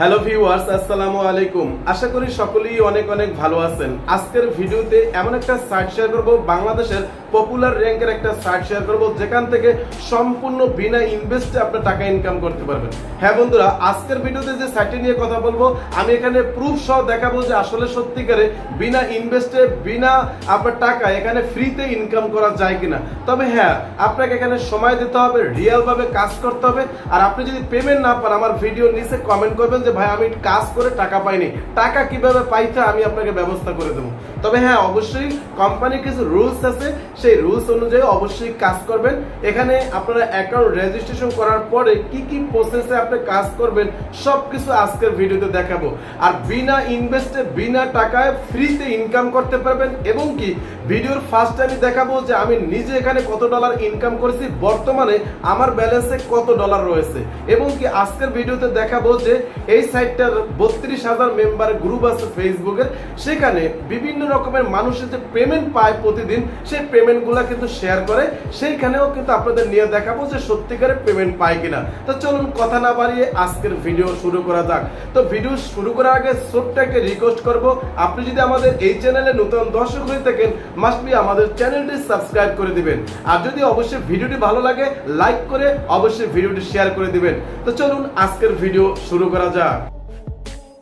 Hello viewers আসসালামু আলাইকুম। আশা করি সকলেই অনেক অনেক ভালো আছেন। আজকের ভিডিওতে এমন একটা সাইট শেয়ার করব, বাংলাদেশের পপুলার র্যাঙ্কের একটা সাইট শেয়ার করব, যেখান থেকে সম্পূর্ণ বিনা ইনভেস্টে আপনি টাকা ইনকাম করতে পারবেন। হ্যাঁ বন্ধুরা, আজকের ভিডিওতে যে সাইটটি নিয়ে কথা বলব, আমি এখানে প্রুফ সহ দেখাবো যে আসলে সত্যিকারে বিনা ইনভেস্টে বিনা আপনার টাকা এখানে ফ্রিতে ইনকাম করা যায় কিনা। তবে হ্যাঁ আপনাকে এখানে সময় দিতে হবে রিয়েল ভাবে কাজ করতে হবে। আর আপনি যদি পেমেন্ট না পান, আমার ভিডিও নিচে কমেন্ট করবেন যে ভাই, আমি কাজ করে টাকা পাইনি। টাকা কীভাবে পাইতে আমি আপনাকে ব্যবস্থা করে দেবো। তবে হ্যাঁ অবশ্যই কোম্পানির কিছু রুলস আছে। সেই রুলস অনুযায়ী অবশ্যই কাজ করবেন। এখানে আপনারা অ্যাকাউন্ট রেজিস্ট্রেশন করার পরে কি কি প্রসেসে আপনি কাজ করবেন সব কিছু আজকের ভিডিওতে দেখাবো। আর বিনা ইনভেস্টে বিনা টাকায় ফ্রিতে ইনকাম করতে পারবেন। এবং কি ভিডিওর ফার্স্ট আমি দেখাবো যে আমি নিজে এখানে কত ডলার ইনকাম করেছি। বর্তমানে আমার ব্যালেন্সে কত ডলার রয়েছে। এবং কি, আজকের ভিডিওতে দেখাবো যে এই সাইটটার বত্রিশ হাজার মেম্বার গ্রুপ আছে ফেসবুকের সেখানে বিভিন্ন রকমের মানুষের যে পেমেন্ট পায় প্রতিদিন, সেই পেমেন্টগুলো কিন্তু শেয়ার করে। সেইখানেও কিন্তু আপনাদের নিয়ে দেখাবো যে সত্যিকারের পেমেন্ট পায় কিনা। তো চলুন কথা না বাড়িয়ে আজকের ভিডিও শুরু করা যাক। তো ভিডিও শুরু করার আগে ছোট্ট একটা রিকোয়েস্ট করব। আপনি যদি আমাদের এই চ্যানেলে নতুন দর্শক হয়ে থাকেন মাস্ট বি আমাদের চ্যানেলটি সাবস্ক্রাইব করে দিবেন। আর যদি অবশ্যই ভিডিওটি ভালো লাগে লাইক করে অবশ্যই ভিডিওটি শেয়ার করে দিবেন। তো চলুন আজকের ভিডিও শুরু করা যাক। Canadá.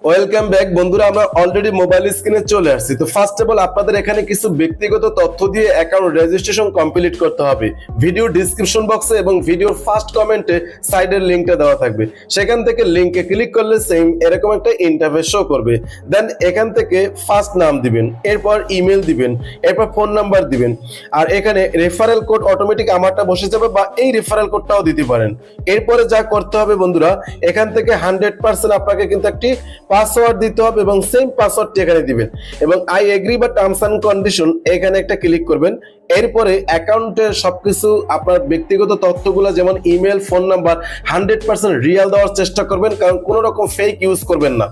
ওয়েলকাম ব্যাক বন্ধুরা, আমরা অলরেডি মোবাইল স্ক্রিনে চলে আসছি। তো ফার্স্ট অফ অল আপনাদের এখানে কিছু ব্যক্তিগত তথ্য দিয়ে অ্যাকাউন্ট রেজিস্ট্রেশন কমপ্লিট করতে হবে। ভিডিও ডিসক্রিপশন বক্সে এবং ভিডিওর ফার্স্ট কমেন্টে সাইডের লিঙ্কটা দেওয়া থাকবে। সেখান থেকে লিঙ্কে ক্লিক করলে সেম এরকম একটা ইন্টারফেস শো করবে। দেন এখান থেকে ফার্স্ট নাম দিবেন, এরপর ইমেল দিবেন, এরপর ফোন নাম্বার দিবেন। আর এখানে রেফারেল কোড অটোমেটিক আমারটা বসে যাবে বা এই রেফারেল কোডটাও দিতে পারেন। এরপরে যা করতে হবে বন্ধুরা, এখান থেকে হান্ড্রেড পার্সেন্ট আপনাকে কিন্তু একটি পাসওয়ার্ড দিতে হবে এবং সেম পাসওয়ার্ডটি এখানে দিবেন। এবং আই এগ্রি বা টার্মস অ্যান্ড কন্ডিশন এখানে একটা ক্লিক করবেন। এরপরে অ্যাকাউন্টের সবকিছু আপনার ব্যক্তিগত তথ্যগুলো, যেমন email, phone number, hundred percent real দেওয়ার চেষ্টা করবেন, কারণ কোনো রকম ফেক ইউজ করবেন না।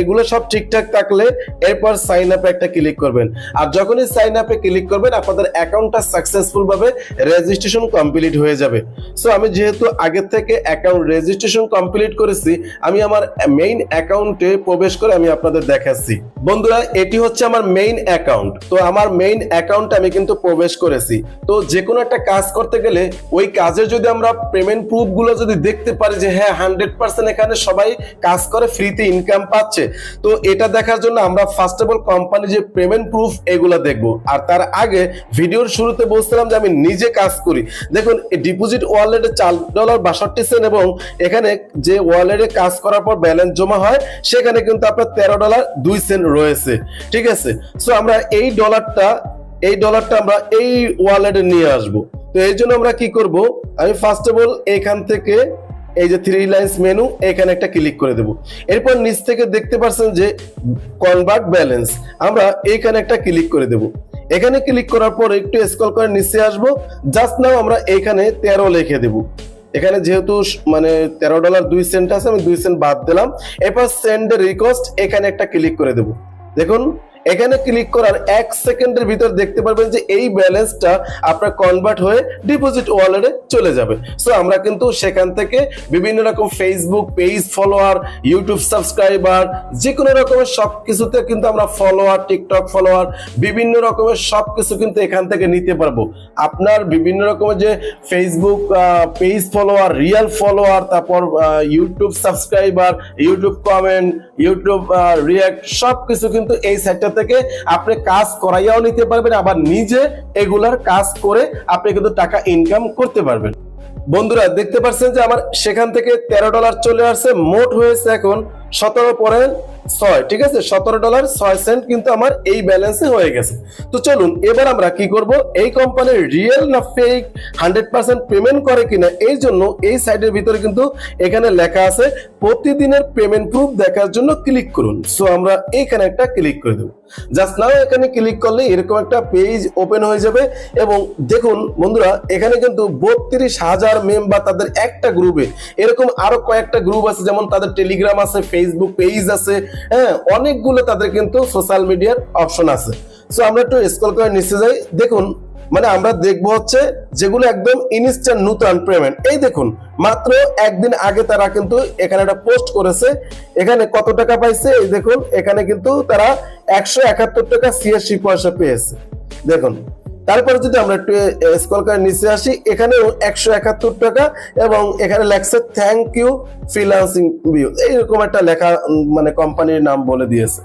এগুলো সব ঠিকঠাক থাকলে এরপর সাইন আপে একটা ক্লিক করবেন। আর যখনই সাইন আপে ক্লিক করবেন, আপনাদের অ্যাকাউন্টটা সাকসেসফুলভাবে রেজিস্ট্রেশন কমপ্লিট হয়ে যাবে। সো আমি যেহেতু আগের থেকে অ্যাকাউন্ট রেজিস্ট্রেশন কমপ্লিট করেছি, আমি আমার মেইন অ্যাকাউন্টে প্রবেশ করে আমি আপনাদের দেখাচ্ছি। বন্ধুরা, এটি হচ্ছে আমার মেইন অ্যাকাউন্ট তো আমার মেইন অ্যাকাউন্টে আমি কিন্তু প্রবেশ করেছি। তো যে কোনো একটা কাজ করতে গেলে ওই কাজের যদি আমরা পেমেন্ট প্রুফগুলো যদি দেখতে পারি যে হ্যাঁ হান্ড্রেড পার্সেন্ট এখানে সবাই কাজ করে ফ্রিতে ইনকাম পাচ্ছে। তো এটা দেখার জন্য আমরা ফার্স্ট অফ অল কোম্পানি যে পেমেন্ট প্রুফ এগুলো দেখব। আর তার আগে ভিডিওর শুরুতে বলছিলাম যে আমি নিজে কাজ করি। দেখুন ডিপোজিট ওয়ালেটে চার ডলার বাষট্টি সেন্ট এবং এখানে যে ওয়ালেটে কাজ করার পর ব্যালেন্স জমা হয়, সেখানে কিন্তু আপনার তেরো ডলার দুই সেন্ট রয়েছে। ঠিক আছে? সো আমরা এই ডলারটা এই ডলারটা আমরা এই ওয়ালেটে নিয়ে আসব। তো এই জন্য আমরা কি করব? আমি ফার্স্ট অফ অল এখান থেকে এই যে থ্রি লাইন্স মেনু এখানে একটা ক্লিক করে দেব। এরপর নিচ থেকে দেখতে পাচ্ছেন যে কনভার্ট ব্যালেন্স আমরা এইখানে একটা ক্লিক করে দেব। এখানে ক্লিক করার পর একটু স্ক্রল করে নিচে আসব। জাস্ট নাও আমরা এখানে তেরো লিখে দেব। এখানে যেহেতু মানে তেরো ডলার দুই সেন্ট আছে, আমি দুই সেন্ট বাদ দিলাম। এরপর সেন্ড রিকোয়েস্ট এখানে একটা ক্লিক করে দেব। দেখুন এখানে ক্লিক করার এক সেকেন্ডের ভিতর দেখতে পারবেন যে এই ব্যালেন্সটা আপনার কনভার্ট হয়ে ডিপোজিট ওয়ালেটে চলে যাবে। সো আমরা কিন্তু সেখান থেকে বিভিন্ন রকম Facebook page follower YouTube subscriber যে কোনো রকমের সব কিছুতে কিন্তু আমরা ফলোয়ার টিকটক ফলোয়ার বিভিন্ন রকমের সব কিছু কিন্তু এখান থেকে নিতে পারব। আপনার বিভিন্ন রকমের যে Facebook page follower real follower তারপর YouTube subscriber YouTube comment YouTube react সব কিছু কিন্তু এই সাইটটা থেকে আপনি কাজ করাইয়াও নিতে পারবেন, আবার নিজে এগুলার কাজ করে আপনি কিন্তু টাকা ইনকাম করতে পারবেন। বন্ধুরা, দেখতে পাচ্ছেন যে আমার সেখান থেকে তেরো ডলার চলে আসছে, মোট হয়েছে এখন সতেরো পয়েন্ট ছয়, ঠিক আছে? সতেরো ডলার ছয় সেন্ট কিন্তু আমার এই ব্যালেন্সে হয়ে গেছে। তো চলুন, এবার আমরা কি করব? এই কোম্পানির রিয়েল না ফেক হান্ড্রেড পার্সেন্ট পেমেন্ট করে কিনা? এই জন্য এই সাইটের ভিতরে কিন্তু এখানে লেখা আছে, প্রতিদিনের পেমেন্ট প্রুফ দেখার জন্য ক্লিক করুন। সো আমরা এইখানে একটা ক্লিক করে দেবো। জাস্ট নাও এখানে ক্লিক করলে এরকম একটা পেজ ওপেন হয়ে যাবে এবং দেখুন বন্ধুরা, এখানে কিন্তু বত্রিশ হাজার মেম্বার তাদের একটা গ্রুপে এরকম আরও কয়েকটা গ্রুপ আছে, যেমন তাদের টেলিগ্রাম আছে ফেসবুক পেজ আছে হ্যাঁ অনেকগুলো তাদের কিন্তু সোশ্যাল মিডিয়ার অপশন আছে। সো আমরা একটু স্কল করে নিচে যাই। দেখুন মানে আমরা দেখব হচ্ছে যেগুলো একদম ইনস্ট্যান্ট নূতন পেমেন্ট এই দেখুন, মাত্র একদিন আগে তারা কিন্তু এখানে একটা পোস্ট করেছে। এখানে কত টাকা পাইছে? এই দেখুন, এখানে কিন্তু তারা একশো একাত্তর টাকা সিএসসি পয়সা পেয়েছে। দেখুন, তারপরে যদি আমরা একটু স্কল করে নিচে আসি, এখানেও একশো একাত্তর টাকা এবং এখানে লেখছে থ্যাংক ইউ ফ্রিলান্সিং ভিউ এইরকম একটা লেখা মানে কোম্পানির নাম বলে দিয়েছে।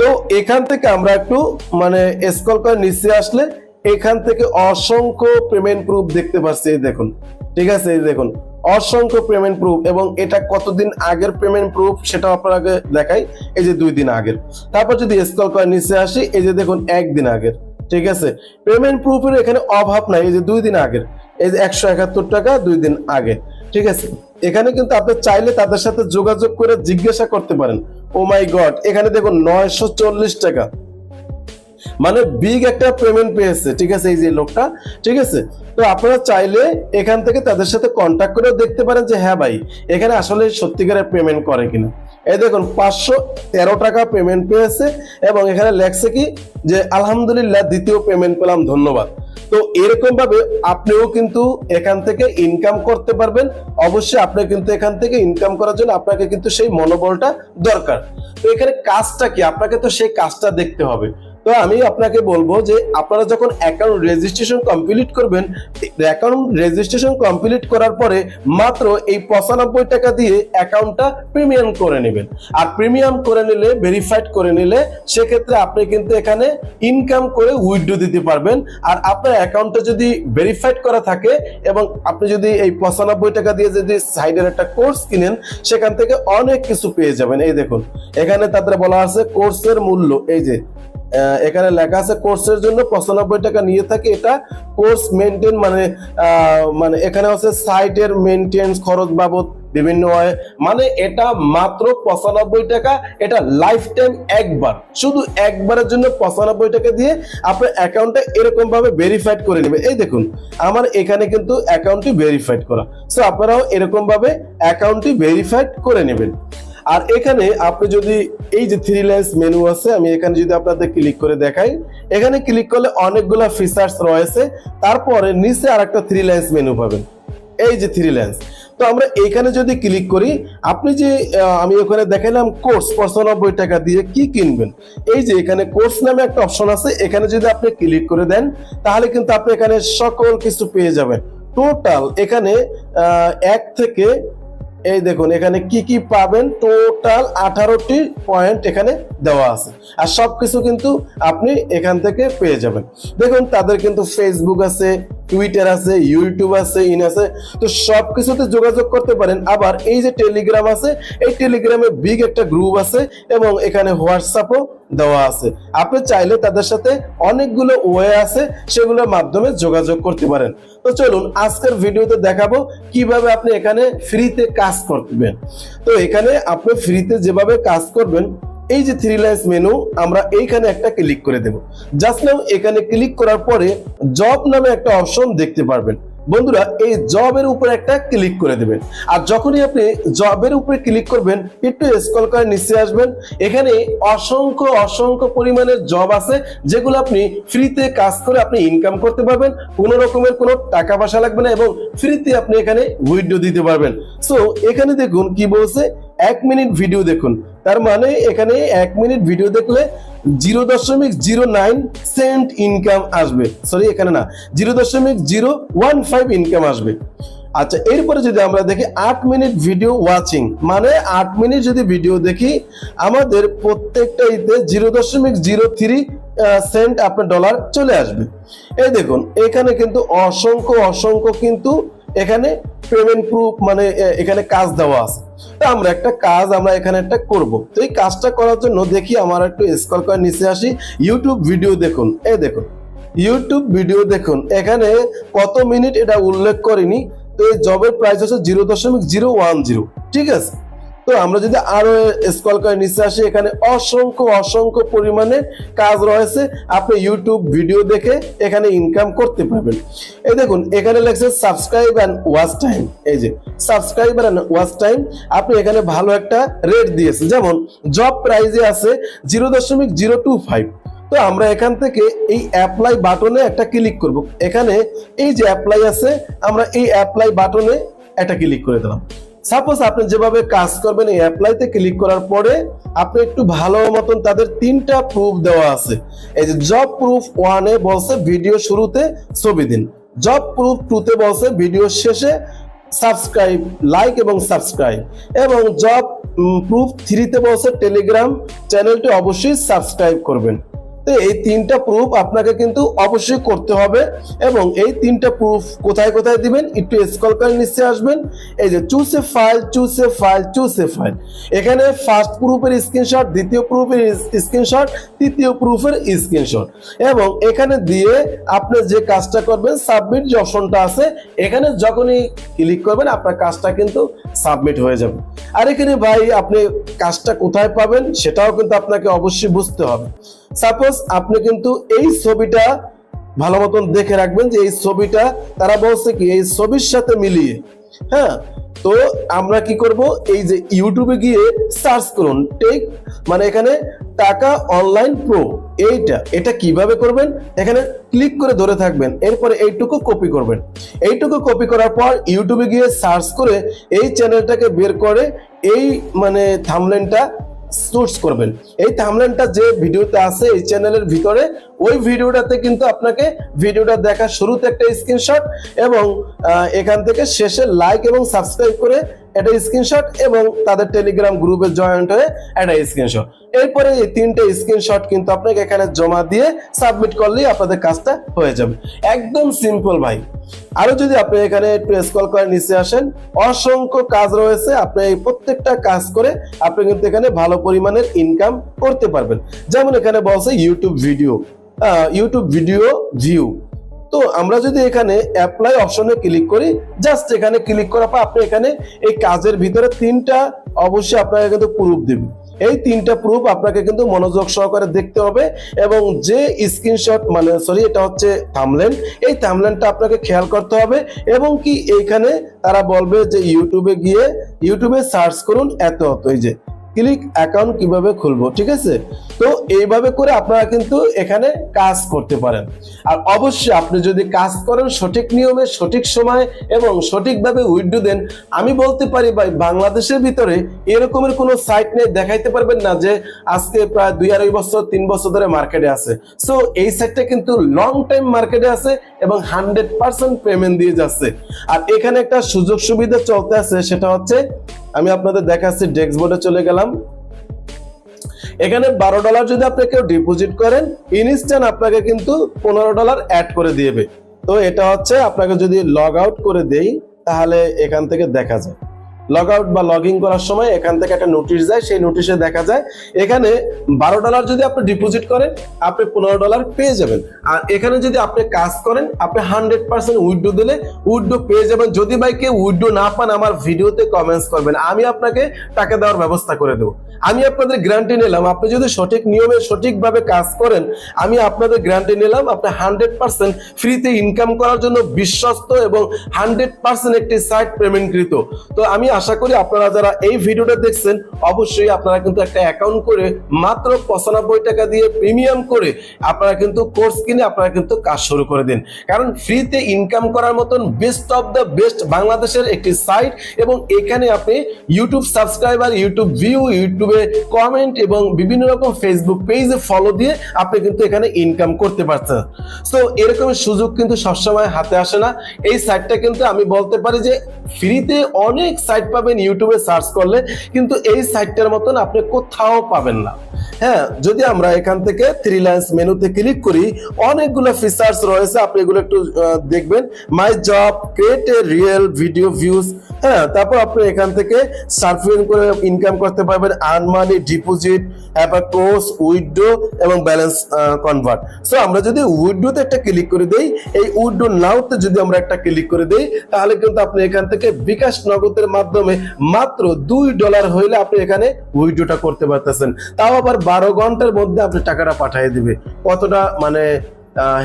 তো এখান থেকে আমরা একটু মানে স্কল করে নিচে আসলে এখান থেকে অসংখ্য পেমেন্ট প্রুফ দেখতে পাচ্ছি, এই দেখুন। ঠিক আছে, এই দেখুন। অসংখ্য পেমেন্ট প্রুফ এবং এটা কতদিন আগের পেমেন্ট প্রুফ সেটা আপনাকে দেখাই, এই যে দুই দিন আগের। তারপর যদি স্কল করে নিচে আসি, এই যে দেখুন, একদিন আগের। ঠিক আছে? পেমেন্ট প্রুফের এখানে অভাব নাই, এই যে দুই দিন আগের। এই যে একশো একাত্তর টাকা দুই দিন আগে। ঠিক আছে? এখানে কিন্তু আপনি চাইলে তাদের সাথে যোগাযোগ করে জিজ্ঞাসা করতে পারেন। ও মাই গড এখানে দেখুন, নয়শো চল্লিশ টাকা। মানে বিগ একটা পেমেন্ট পেয়েছে, ঠিক আছে, এই যে লোকটা, ঠিক আছে? তো আপনারা চাইলে এখান থেকে তাদের সাথে কন্ট্যাক্ট করেও দেখতে পারেন যে হ্যাঁ ভাই, এখানে আসলে সত্যিকারের পেমেন্ট করে কিনা। এই দেখুন, পাঁচশো তেরো টাকা পেমেন্ট পেয়েছে এবং এখানে লেখছে কি যে, আলহামদুলিল্লাহ, দ্বিতীয় পেমেন্ট পেলাম, ধন্যবাদ। তো এরকম ভাবে আপনিও কিন্তু এখান থেকে ইনকাম করতে পারবেন। অবশ্যই আপনি কিন্তু এখান থেকে ইনকাম করার জন্য আপনাকে কিন্তু সেই মনোবলটা দরকার। তো এখানে কাজটা কি? আপনাকে তো সেই কাজটা দেখতে হবে। তো আমি আপনাকে বলব যে আপনারা যখন অ্যাকাউন্ট রেজিস্ট্রেশন কমপ্লিট করবেন অ্যাকাউন্ট রেজিস্ট্রেশন কমপ্লিট করার পরে মাত্র এই পঁচানব্বই টাকা দিয়ে অ্যাকাউন্টটা প্রিমিয়াম করে নেবেন। আর প্রিমিয়াম করে নিলে ভেরিফাইড করে নিলে, সেক্ষেত্রে আপনি কিন্তু এখানে ইনকাম করে উইথড্র দিতে পারবেন। আর আপনার অ্যাকাউন্টটা যদি ভেরিফাইড করা থাকে এবং আপনি যদি এই পঁচানব্বই টাকা দিয়ে যদি সাইডের একটা কোর্স কিনেন, সেখান থেকে অনেক কিছু পেয়ে যাবেন। এই দেখুন, এখানে তাদের বলা আছে কোর্সের মূল্য। এই যে এখানে লেখা আছে কোর্সের জন্য পঁচানব্বই টাকা নিয়ে থাকে। এটা কোর্স মেনটেন মানে মানে এখানে হচ্ছে সাইটের মেনটেন্স খরচ বাবদ বিভিন্ন হয়। মানে এটা মাত্র পঁচানব্বই টাকা, এটা লাইফ টাইম একবার। শুধু একবারের জন্য পঁচানব্বই টাকা দিয়ে আপনার অ্যাকাউন্টটা এরকম ভাবে ভেরিফাইড করে নেবে এই দেখুন, আমার এখানে কিন্তু অ্যাকাউন্টটি ভেরিফাইড করা। সো আপনারাও এরকম ভাবে অ্যাকাউন্টটি ভেরিফাইড করে নেবেন। আর এখানে আপনি যদি এই যে থ্রি লাইন্স মেনু আছে, আমি এখানে যদি আপনাদের ক্লিক করে দেখাই, এখানে ক্লিক করলে অনেকগুলো ফিচার্স রয়েছে। তারপরে নিচে আর একটা থ্রি লাইন্স মেনু পাবেন। এই যে থ্রি লাইন্স তো আমরা এখানে যদি ক্লিক করি, আপনি যে আমি ওখানে দেখালাম কোর্স পঁচানব্বই টাকা দিয়ে কি কিনবেন? এই যে এখানে কোর্স নামে একটা অপশন আছে, এখানে যদি আপনি ক্লিক করে দেন, তাহলে কিন্তু আপনি এখানে সকল কিছু পেয়ে যাবেন। টোটাল এখানে এক থেকে এই দেখুন, এখানে কি কি পাবেন? টোটাল আঠারোটি পয়েন্ট এখানে দেওয়া আছে। আর সব কিছু কিন্তু আপনি এখান থেকে পেয়ে যাবেন। দেখুন, তাদের কিন্তু ফেসবুক আছে টুইটার আছে ইউটিউব আছে, ইন আছে, তো সব কিছুতে যোগাযোগ করতে পারেন। আবার এই যে টেলিগ্রাম আছে, এই টেলিগ্রামে বিগ একটা গ্রুপ আছে এবং এখানে হোয়াটসঅ্যাপও দেওয়া আছে। আপনি চাইলে তাদের সাথে অনেকগুলো ওয়ে আছে, সেগুলোর মাধ্যমে যোগাযোগ করতে পারেন। তো চলুন, আজকের ভিডিওতে দেখাবো কীভাবে আপনি এখানে ফ্রিতে কাজ করবেন। তো এখানে আপনি ফ্রিতে যেভাবে কাজ করবেন এই যে থ্রি লাইন্স মেনু আমরা এইখানে একটা ক্লিক করে দেব। জাস্ট নাও এখানে ক্লিক করার পরে জব নামে একটা অপশন দেখতে পারবেন। বন্ধুরা, এই জবের উপর একটা ক্লিক করে দেবেন। আর যখনই আপনি জবের উপরে ক্লিক করবেন, একটু স্ক্রল করে নিচে আসবেন। এখানে অসংখ্য অসংখ্য পরিমাণের জব আছে, যেগুলো আপনি ফ্রিতে কাজ করে আপনি ইনকাম করতে পারবেন। কোনো রকমের কোনো টাকা পয়সা লাগবে না এবং ফ্রিতে আপনি এখানে উইডো দিতে পারবেন। সো এখানে দেখুন কি বলছে এক মিনিট ভিডিও দেখুন। তার মানে এখানে এক মিনিট ভিডিও দেখলে জিরো দশমিক জিরো নাইন সেন্ট ইনকাম আসবে। সরি এখানে না জিরো দশমিক জিরো ওয়ান ফাইভ ইনকাম আসবে। আচ্ছা এরপরে যদি আমরা দেখি আট মিনিট ভিডিও ওয়াচিং মানে আট মিনিট যদি ভিডিও দেখি, আমাদের প্রত্যেকটা ইতে জিরো দশমিক জিরো থ্রি সেন্ট আপনার ডলার চলে আসবে। এই দেখুন, এখানে কিন্তু অসংখ্য অসংখ্য কিন্তু এখানে পেমেন্ট প্রুফ মানে এখানে কাজ দেওয়া আছে। তো আমরা একটা কাজ আমরা এখানে একটা করব। তো এই কাজটা করার জন্য দেখি আমার একটু স্কল করে নিচে আসি। ইউটিউব ভিডিও দেখুন। এ দেখুন। ইউটিউব ভিডিও দেখুন। এখানে কত মিনিট এটা উল্লেখ করিনি। তো এই জবের প্রাইস হচ্ছে জিরো দশমিক জিরো ওয়ান জিরো ঠিক আছে? তো আমরা যদি আরও স্কল করে নিচে আসি, এখানে অসংখ্য অসংখ্য পরিমাণে কাজ রয়েছে। আপনি ইউটিউব ভিডিও দেখে এখানে ইনকাম করতে পারবেন। এই দেখুন, এখানে লেখছে সাবস্ক্রাইব অ্যান্ড ওয়াচ টাইম এই যে সাবস্ক্রাইবার অ্যান্ড ওয়াচ টাইম আপনি এখানে ভালো একটা রেট দিয়েছে যেমন জব প্রাইজে আছে জিরো দশমিক জিরো টু ফাইভ তো আমরা এখান থেকে এই অ্যাপ্লাই বাটনে একটা ক্লিক করব। এখানে এই যে অ্যাপ্লাই আছে, আমরা এই অ্যাপ্লাই বাটনে একটা ক্লিক করে দিলাম। সাপোজ আপনি যেভাবে কাজ করবেন এই অ্যাপ্লাইতে ক্লিক করার পরে আপনি একটু ভালো মতন তাদের তিনটা প্রুফ দেওয়া আছে। এই যে জব প্রুফ ওয়ানে বলছে ভিডিও শুরুতে ছবি দিন। জব প্রুফ টুতে বলছে ভিডিও শেষে সাবস্ক্রাইব লাইক এবং সাবস্ক্রাইব এবং জব প্রুফ থ্রিতে বলছে টেলিগ্রাম চ্যানেলটি অবশ্যই সাবস্ক্রাইব করবেন। তো এই তিনটা প্রুফ আপনাকে কিন্তু অবশ্যই করতে হবে এবং এই তিনটা প্রুফ কোথায় কোথায় দিবেন? একটু স্কল করে নিচে আসবেন। এই যে choose a file choose a file choose a file এখানে ফার্স্ট প্রুফের স্ক্রিনশট দ্বিতীয় প্রুফের স্ক্রিনশট তৃতীয় প্রুফের স্ক্রিনশট এবং এখানে দিয়ে আপনি যে কাজটা করবেন সাবমিট যে অপশনটা আছে, এখানে যখনই ক্লিক করবেন, আপনার কাজটা কিন্তু সাবমিট হয়ে যাবে। আর এখানে ভাই, আপনি কাজটা কোথায় পাবেন, সেটাও কিন্তু আপনাকে অবশ্যই বুঝতে হবে। সাপোজ আপনি কিন্তু এই ছবিটা ভালো মতন দেখে রাখবেন যে এই ছবিটা, তারা বলছে কি, এই ছবির সাথে মিলিয়ে। হ্যাঁ? তো আমরা কি করব? এই যে ইউটিউবে গিয়ে সার্চ করুন টেক মানে এখানে টাকা অনলাইন প্রো এইটা, এটা কীভাবে করবেন? এখানে ক্লিক করে ধরে থাকবেন, এরপরে এইটুকু কপি করবেন। এইটুকু কপি করার পর ইউটিউবে গিয়ে সার্চ করে এই চ্যানেলটাকে বের করে, এই মানে থামলেনটা সোর্স করবেন। এই থামলেনটা যে ভিডিওতে আছে, এই চ্যানেলের ভিতরে, ওই ভিডিওটাতে কিন্তু আপনাকে ভিডিওটা দেখার শুরুতে একটা স্ক্রিনশট এবং এখান থেকে শেষে লাইক এবং সাবস্ক্রাইব করে একটা স্ক্রিনশট এবং তাদের টেলিগ্রাম গ্রুপে জয়েন্ট হয়ে একটা স্ক্রিনশট এরপরে এই তিনটে স্ক্রিনশট কিন্তু আপনাকে এখানে জমা দিয়ে সাবমিট করলেই আপনাদের কাজটা হয়ে যাবে। একদম সিম্পল ভাই। আরও যদি আপনি এখানে একটু স্ক্রল করে নিচে আসেন, অসংখ্য কাজ রয়েছে। আপনি এই প্রত্যেকটা কাজ করে আপনি কিন্তু এখানে ভালো পরিমাণের ইনকাম করতে পারবেন। যেমন এখানে বলছে YouTube video YouTube video view তো আমরা যদি এখানে অ্যাপ্লাই অপশনে ক্লিক করি জাস্ট এখানে ক্লিক করার পর আপনি এখানে এই কাজের ভিতরে তিনটা অবশ্যই আপনাকে কিন্তু প্রুফ দেবে। এই তিনটা প্রুফ আপনাকে কিন্তু মনোযোগ সহকারে দেখতে হবে এবং যে স্ক্রিনশট মানে সরি এটা হচ্ছে থামলেন এই থামলেনটা আপনাকে খেয়াল করতে হবে এবং কি এইখানে তারা বলবে যে ইউটিউবে গিয়ে ইউটিউবে সার্চ করুন এত অত, এই যে ক্লিক অ্যাকাউন্ট কীভাবে খুলবো, ঠিক আছে? তো এইভাবে করে আপনারা কিন্তু এখানে কাজ করতে পারেন। আর অবশ্যই আপনি যদি কাজ করেন সঠিক নিয়মে, সঠিক সময় এবং সঠিকভাবে উইড্রো দেন, আমি বলতে পারি ভাই, বাংলাদেশের ভিতরে এরকমের কোনো সাইট নেই, দেখাইতে পারবেন না যে আজকে প্রায় দুই আড়াই বছর, তিন বছর ধরে মার্কেটে আছে। সো এই সাইটটা কিন্তু লং টাইম মার্কেটে আছে এবং হান্ড্রেড পার্সেন্ট পেমেন্ট দিয়ে যাচ্ছে। আর এখানে একটা সুযোগ সুবিধা চলতে আছে, সেটা হচ্ছে আমি আপনাদের দেখাচ্ছি ডেস্ক বোর্ডে চলে গেলাম। এখানে বারো ডলার যদি আপনি কেউ ডিপোজিট করেন ইনস্ট্যান্ট আপনাকে কিন্তু পনেরো ডলার অ্যাড করে দিয়েবে। তো এটা হচ্ছে আপনাকে যদি লগ আউট করে দেই, তাহলে এখান থেকে দেখা যায়। লগ আউট বা লগ ইন করার সময় এখান থেকে একটা নোটিশ যায়, সেই নোটিশে দেখা যায় এখানে বারো ডলার যদি আপনি ডিপোজিট করেন, আপনি পনেরো ডলার পেয়ে যাবেন। আর এখানে যদি আপনি কাজ করেন, আপনি হান্ড্রেড পার্সেন্ট উইড্রো দিলে উইড্রো পেয়ে যাবেন। যদি ভাই কেউ উইড্রো না পান আমার ভিডিওতে কমেন্টস করবেন। আমি আপনাকে টাকা দেওয়ার ব্যবস্থা করে দেবো। আমি আপনাদের গ্যারান্টি নিলাম, আপনি যদি সঠিক নিয়মে সঠিকভাবে কাজ করেন, আমি আপনাদের গ্যারান্টি নিলাম, আপনি হান্ড্রেড পার্সেন্ট ফ্রিতে ইনকাম করার জন্য বিশ্বস্ত এবং হান্ড্রেড পার্সেন্ট একটি সাইট পেমেন্টকৃত তো আমি আশা করি আপনারা যারা এই ভিডিওটা দেখছেন, অবশ্যই আপনারা কিন্তু একটা অ্যাকাউন্ট করে মাত্র পঁচানব্বই টাকা দিয়ে প্রিমিয়াম করে আপনারা কিন্তু কোর্স কিনে আপনারা কিন্তু কাজ শুরু করে দিন। কারণ ফ্রিতে ইনকাম করার মতন বেস্ট অফ দ্য বেস্ট বাংলাদেশের একটি সাইট এবং এখানে আপনি ইউটিউব সাবস্ক্রাইবার ইউটিউব ভিউ ইউটিউবে কমেন্ট এবং বিভিন্ন রকম ফেসবুক পেজে ফলো দিয়ে আপনি কিন্তু এখানে ইনকাম করতে পারছেন। সো এরকম সুযোগ কিন্তু সবসময় হাতে আসে না। এই সাইটটা কিন্তু আমি বলতে পারি যে ফ্রিতে অনেক সাইট পাবেন ইউটিউবে সার্চ করলে কিন্তু এই সাইটটার মতন আপনি কোথাও পাবেন না। হ্যাঁ যদি আমরা এখান থেকে থ্রি লাইন্স মেনুতে ক্লিক করি, অনেকগুলো ফিচার্স রয়েছে, আপনি এগুলো একটু দেখবেন। My job create a real video views হ্যাঁ তারপর আপনি এখান থেকে সার্ফিং করে ইনকাম করতে পারবেন earn money deposit course withdraw এবং ব্যালেন্স কনভার্ট সো আমরা যদি উইথড্রোতে একটা ক্লিক করে দেই, এই উইথড্রো নাওতে যদি আমরা একটা ক্লিক করে দেই, তাহলে কিন্তু আপনি এখান থেকে বিকাশ নগদের মাধ্যমে মাত্র দুই ডলার হইলে আপনি এখানে উইথড্রোটা করতে পারতেছেন। তাও আবার বারো ঘণ্টার মধ্যে আপনি টাকাটা পাঠিয়ে দিবে। কতটা মানে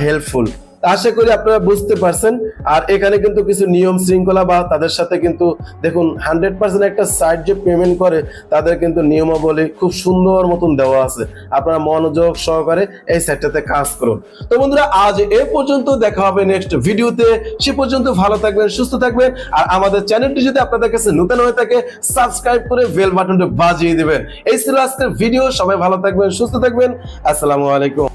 হেল্পফুল আশা করি আপনারা বুঝতে পারছেন। আর এখানে কিন্তু কিছু নিয়ম শৃঙ্খলা বা তাদের সাথে কিন্তু দেখুন হান্ড্রেড পার্সেন্ট একটা সাইট যে পেমেন্ট করে, তাদের কিন্তু নিয়মাবলী খুব সুন্দর মতন দেওয়া আছে। আপনারা মনোযোগ সহকারে এই সাইটটাতে কাজ করুন। তো বন্ধুরা, আজ এ পর্যন্ত দেখা হবে নেক্সট ভিডিওতে সে পর্যন্ত ভালো থাকবেন, সুস্থ থাকবেন। আর আমাদের চ্যানেলটি যদি আপনাদের কাছে নতুন হয়ে থাকে সাবস্ক্রাইব করে বেল বাটনটা বাজিয়ে দিবেন। এই ছিল আজকের ভিডিও সবাই ভালো থাকবেন, সুস্থ থাকবেন। আসসালামু আলাইকুম।